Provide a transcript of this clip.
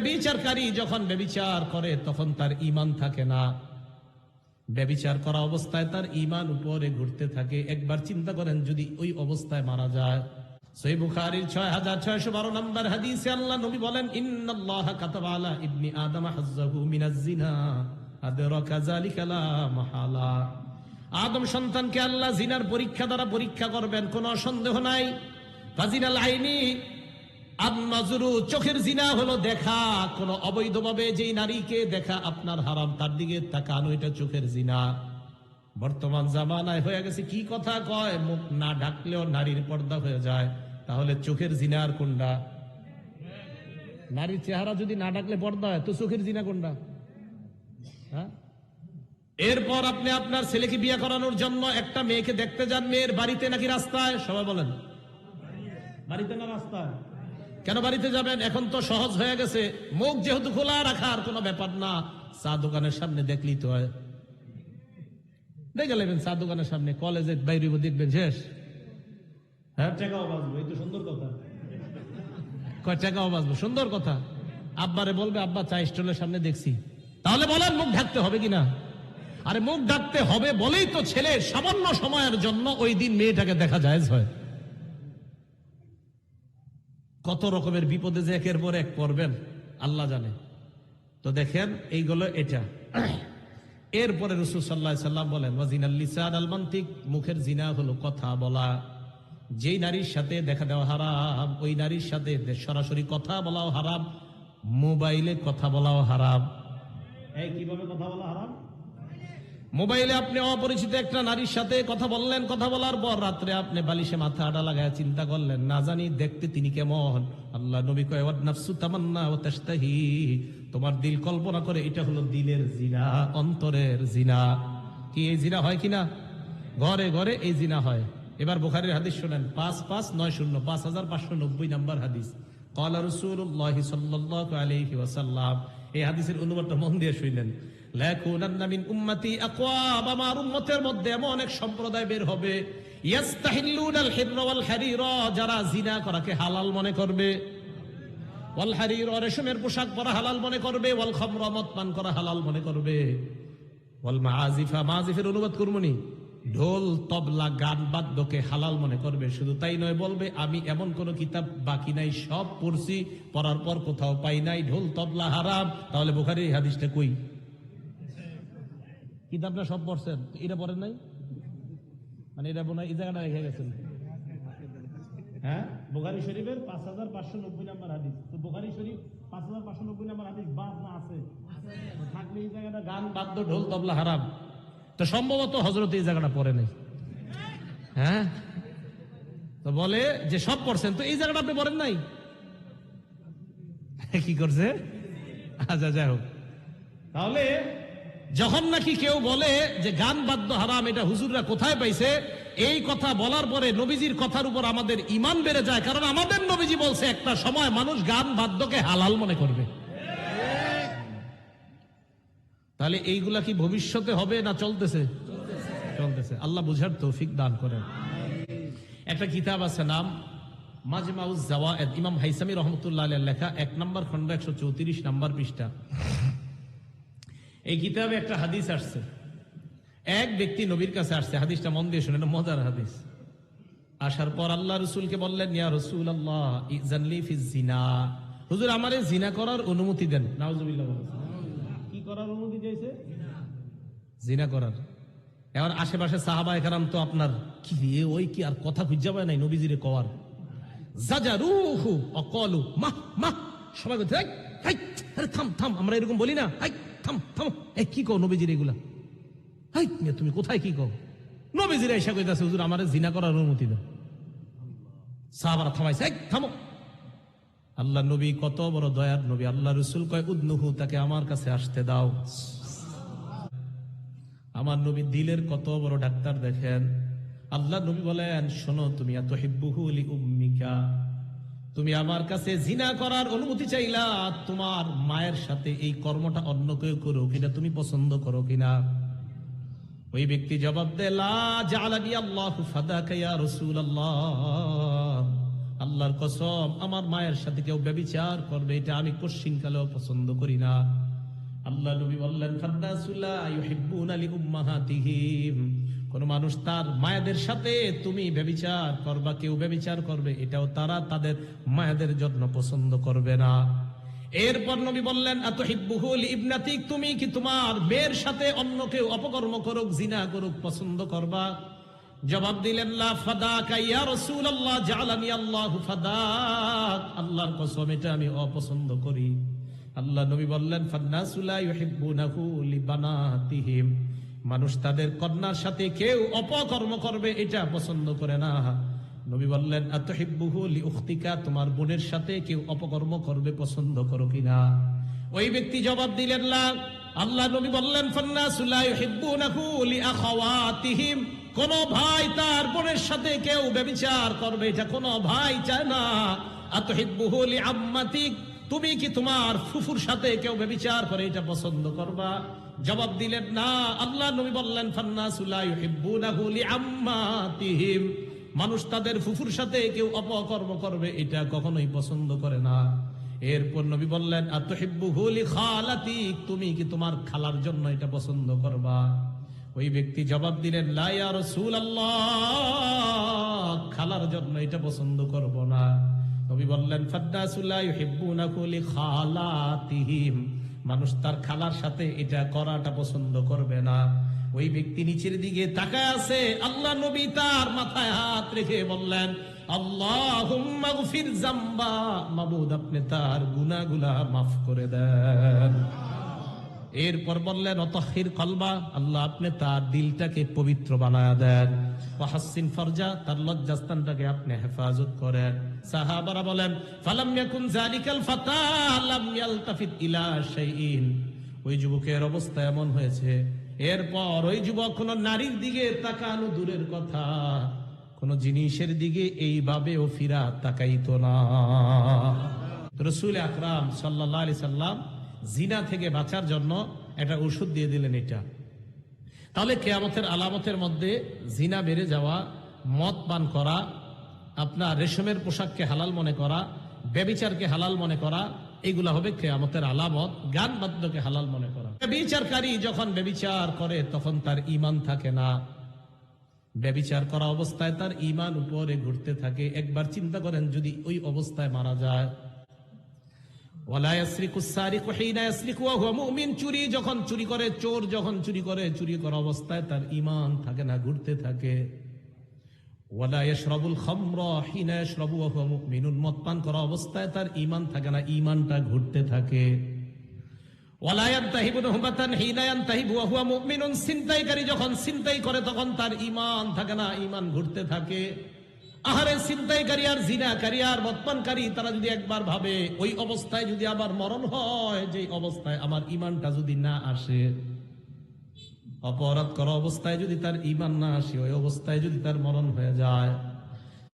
ব্যবিচারকারী যখন ব্যবিচার করে, তখন তার ইমান থাকে না। ব্যবিচার করা অবস্থায় তার ইমান উপরে ঘুরতে থাকে। একবার চিন্তা করেন, যদি ওই অবস্থায় মারা যায়। পরীক্ষা করবেন, কোনো সন্দেহ নাই। আদমাজুরু চোখের জিনা হলো দেখা। কোন অবৈধভাবে যেই নারীকে দেখা আপনার হারাম, তার দিকে তাকানো, এটা চোখের জিনা। বর্তমান জামানায় হয়ে গেছে, কি কথা কয়? মুখ না ঢাকলেও নারীর পর্দা হয়ে যায়। তাহলে চোখের জিনা আর কোনটা? নারীর চেহারা যদি না ডাকলে পর্দা হয়, তো চোখের জিনা কোনটা? হ্যাঁ? এরপর আপনি আপনার ছেলেকে বিয়ে করানোর জন্য একটা মেয়েকে দেখতে যান, মেয়ের বাড়িতে নাকি রাস্তায়? সবাই বলেন। বাড়িতে না রাস্তায়? কেন বাড়িতে যাবেন? এখন তো সহজ হয়ে গেছে। মুখ যেহেতু খোলা রাখার কোনো ব্যাপার না চা দোকানের সামনে দেখলেই তো হয়। দেখে নেবেন চা দোকানের সামনে কলেজে বাইরে দেখবেন শেষ। হ্যাঁ? টাকাও বাঁচবো? এই তো সুন্দর কথা। কয় টাকাও বাঁচবো? সুন্দর কথা। আব্বারে বলবে আব্বা চা স্টলের সামনে দেখছি। তাহলে বলেন মুখ ঢাকতে হবে কিনা? আরে মুখ ঢাকতে হবে বলেই তো ছেলে সামান্য সময়ের জন্য ওই দিন মেয়েটাকে দেখা যায় হয়। কত রকমের বিপদে যে একের পর এক পড়বেন, আল্লাহ জানে। তো দেখেন, এইগুলো এটা। এরপরে রসুল সাল্লাহ সাল্লাম বলেন, ওয়াজিনাল লিসান আল মুখের জিনা হলো কথা বলা। যেই নারীর সাথে দেখা দেওয়া হারাম, ওই নারীর সাথে সরাসরি কথা বলাও হারাম, মোবাইলে কথা বলাও হারাম। কীভাবে কথা বলা হারাম? মোবাইলে আপনি অপরিচিত একটা নারীর সাথে কথা বললেন, কথা বলার পর রাত্রে আপনি বালিশে মাথা আটা লাগায় চিন্তা করলেন, না জানি দেখতে তিনি কেমন? আল্লাহ নবী কয় তামান্না ও তেস্তাহি তোমার দিল কল্পনা করে এটা হলো দিলের জিনা, অন্তরের জিনা। কি এই জিনা হয় কিনা? ঘরে ঘরে এই জিনা হয়। এবার বুখারির হাদিস শোনেন, পাঁচ পাঁচ নয় শূন্য, পাঁচ হাজার পাঁচশো নব্বই নম্বর হাদিস। কলা রসুল্লাহ সাল্লাহ আলহি ওয়াসাল্লাম, এই হাদিসের অনুবাদটা মন দিয়ে শুনলেন। মধ্যে এমন সম্প্রদায় বের হবে জিনা করাকে হালাল মনে করবে। রেশমের পোশাক পরা হালাল মনে করবে পান করা হালাল মনে করবে। অনুবাদ করবনি ঢোল, তবলা, গান, বাদ্যকে হালাল মনে করবে, শুধু তাই নয় বলবে, আমি এমন কোন কিতাব বাকি নাই, সব পড়ছি, পড়ার পর কোথাও পাই নাই, ঢোল, তবলা হারাম, তাহলে বোখারি হাদিসটা কই? কিতাবটা সব পড়ছেন। এটা পড়েন নাই? মানে এটা বোনা এই জায়গাটা রেখে গেছেন। হ্যাঁ? শরীফের পাঁচ হাজার নব্বই তো শরীফ পাঁচ হাজার নব্বই থাকলে এই জায়গাটা গান ঢোল তবলা হারাম। তো সম্ভবত এই জায়গাটা পড়ে নেই। হ্যাঁ? তো বলে যে সব পড়ছেন, তো এই জায়গাটা আপনি পড়েন নাই? কি করছে? আচ্ছা যাই হোক। তাহলে যখন নাকি কেউ বলে যে গান বাদ্য হারাম, এটা হুজুররা কোথায় পাইছে? এই কথা বলার পরে নবীজির কথার উপর আমাদের ইমান বেড়ে যায়, কারণ আমাদের নবীজি বলছে, একটা সময় মানুষ গান বাদ্যকে হালাল মনে করবে। তাহলে এইগুলা কি ভবিষ্যতে হবে না চলতেছে? চলতেছে। আল্লাহ বুঝার তৌফিক দান করেন। একটা কিতাব আছে নাম মাজমাউজ জাওয়ায়েদ। ইমাম হাইসামি রহমতুল্লাহ লেখা, এক নম্বর খন্ড একশো চৌত্রিশ নম্বর পৃষ্ঠা। এই কিতাবে একটা হাদিস আসছে। এক ব্যক্তি নবীর কাছে আসছে হাদিসটা মন দিয়ে শুনে মজার হাদিস। আসার পর আল্লাহ রসুলকে বললেন ইয়া রসুল আল্লাহ ইজানলি জিনা হুজুর আমারে জিনা করার অনুমতি দেন। নাউজুবিল্লাহ। কি করার অনুমতি চাইছে? জিনা করার। এবার আশেপাশে সাহাবা একরাম তো আপনার কি ওই কি আর কথা খুঁজা পায় নাই নবীজিরে কওয়ার? জাজারুহু অকলু মাহ মাহ সবাই বলছে "এই, এই, থাম থাম আমরা এরকম বলি না এই কি কও নবীজির এগুলা? তুমি কোথায় কি কও? নবীজিরা এসে কইতাছে, হুজুর, আমারে জিনা করার অনুমতি দাও। সাহাবারা থামাইছে, এই, থামো। আল্লাহ নবী কত বড় দয়ার নবী। আল্লাহ রসুল কয়, উদ্নুহু, তাকে আমার কাছে আসতে দাও। আমার নবী দিলের কত বড় ডাক্তার দেখেন। আল্লাহ নবী বলেন, শোনো, তুমি এত হিব্বুহুলি উম্মিকা। তুমি আমার কাছে জিনা করার অনুমতি চাইলা, তোমার মায়ের সাথে এই কর্মটা অন্য কেউ করো কিনা তুমি পছন্দ করো কিনা? ওই ব্যক্তি জবাব আল্লাহর কসম, আমার মায়ের সাথে কেউ ব্যবিচার করবে, এটা আমি কোশ্চিনকালেও পছন্দ করি না। আল্লাহ নবী বললেন কোন মানুষ তার মায়েদের সাথে তুমি ব্যবিচার করবা, কেউ ব্যবিচার করবে, এটাও তারা তাদের মায়াদের জন্য পছন্দ করবে না। এরপর নবী বললেন আতহিব্বুহুল ইবনাতিক তুমি কি তোমার মেয়ের সাথে অন্য কেউ অপকর্ম করুক, জিনা করুক, পছন্দ করবা? জবাব দিলেন আল্লাহর কসম, এটা আমি অপছন্দ করি। আল্লাহ নবী বললেন ফান্নাসুলা ইউহিব্বুনাহু লিবানাতিহিম। মানুষ তাদের কন্যার সাথে কেউ অপকর্ম করবে, এটা পছন্দ করে না। নবী বললেন, আতহিব্বুহু লিউখতিকা, তোমার বোনের সাথে কেউ অপকর্ম করবে, পছন্দ করো কিনা ওই ব্যক্তি জবাব দিলেন না আল্লাহ নবী বললেন কোন ভাই তার বোনের সাথে কেউ ব্যভিচার করবে, এটা কোন ভাই চায় না। আতহিব্বুহু লিআম্মাতিক, তুমি কি তোমার ফুফুর সাথে কেউ ব্যভিচার করে, এটা পছন্দ করবা? জবাব দিলেন, না, আল্লাহ নবী বললেন ফান্নাসুলা ইউহিব্বুনাহু লিআম্মাতিহিম। মানুষ তাদের ফুফুর সাথে কেউ অপকর্ম করবে, এটা কখনোই পছন্দ করে না। এরপর নবী বললেন, আতহিব্বুহু খালাতি তুমি কি তোমার খালার জন্য এটা পছন্দ করবা? ওই ব্যক্তি জবাব দিলেন লাইয়া রসুল খালার জন্য এটা পছন্দ করব না। নবী বললেন ফাদ্দাসুল্লাহ হিব্বুনাহু লিখালাতিহিম। মানুষ তার খালার সাথে এটা করাটা পছন্দ করবে না। ওই ব্যক্তি নিচের দিকে তাকায় আছে, আল্লাহ নবী তার মাথায় হাত রেখে বললেন আল্লাহ আপনি তার গুনাগুনা মাফ করে দেন। এরপর বললেন অতহির কলবা, আল্লাহ আপনি তার দিলটাকে পবিত্র বানায় দেন। হেফাজত করেন। ওই যুবকের অবস্থা এমন হয়েছে। এরপর ওই যুবক কোন নারীর দিকে তাকানো দূরের কথা, কোন জিনিসের দিকে এইভাবেও ফিরা তাকাইতো না। রসুল আকরাম সাল্লাহ আলি সাল্লাম জিনা থেকে বাঁচার জন্য একটা ওষুধ দিয়ে দিলেন এটা। তাহলে কেয়ামতের আলামতের মধ্যে জিনা বেড়ে যাওয়া, মদ পান করা, আপনার রেশমের পোশাককে হালাল মনে করা, ব্যবিচারকে হালাল মনে করা, এগুলা হবে কেয়ামতের আলামত গান বাদ্যকে হালাল মনে করা। ব্যবিচারকারী যখন ব্যবিচার করে, তখন তার ইমান থাকে না। ব্যবিচার করা অবস্থায় তার ইমান উপরে ঘুরতে থাকে। একবার চিন্তা করেন, যদি ওই অবস্থায় মারা যায় চুরি যখন চুরি করে, চোর যখন চুরি করে, চুরি করা অবস্থায় তার ইমান থাকে না, ঘুরতে থাকে। মদ পান করা অবস্থায় তার ইমান থাকে না ইমানটা ঘুরতে থাকে। যখন ছিনতাই করে, তখন তার ইমান থাকে না ইমান ঘুরতে থাকে। আহারে ছিনতাইকারী আর জিনাকারী আর মতপানকারী তারা যদি একবার ভাবে, ওই অবস্থায় যদি আবার মরণ হয় যে অবস্থায় আমার ইমানটা যদি না আসে, অপরাধ করা অবস্থায় যদি তার ইমান না আসে, ওই অবস্থায় যদি তার মরণ হয়ে যায়